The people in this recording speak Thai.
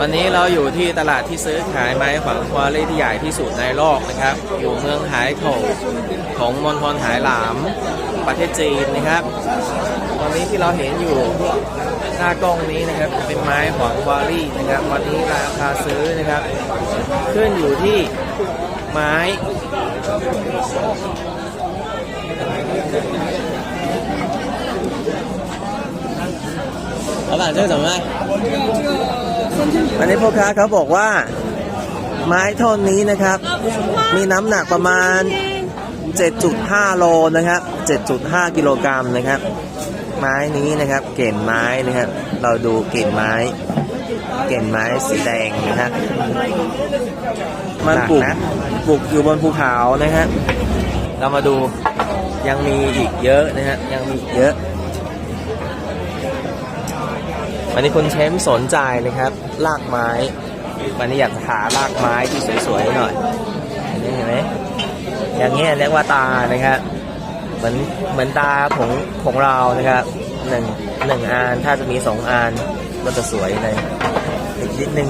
วันนี้เราอยู่ที่ตลาดที่ซื้อขายไม้ขวางควาเล่ที่ใหญ่ที่สุดในโลกนะครับ อยู่เมืองหายโถของมณฑลหายหลามประเทศจีนนะครับ ตอนนี้ที่เราเห็นอยู่หน้ากล้องนี้นะครับ เป็นไม้ขวางควาลี่นะครับ วันนี้ราคาซื้อนะครับ ขึ้นอยู่ที่ไม้ 老板，这个怎么卖？อันนี้พ่อค้าเขาบอกว่า ไม้ท่อนนี้นะครับ มีน้ำหนักประมาณ 7.5 โลนะครับ 7.5 กิโลกรัมนะครับ ไม้นี้นะครับ เก่นไม้นะครับ เราดูเก่นไม้ เก่นไม้สีแดงนะครับมันปลูกปลูกอยู่บนภูเขานะฮะเรามาดูยังมีอีกเยอะนะฮะยังมีอีกเยอะ วันนี้คุณเชมสนใจนะครับลากไม้ วันนี้อยากหาลากไม้ที่สวยๆหน่อยอันนี้เห็นไหมอย่างเงี้ยเรียกว่าตานะครับเหมือนเหมือนตาของของเรานะครับหนึ่งหนึ่งอันถ้าจะมีสองอันก็จะสวยเลยอีกนิดนึง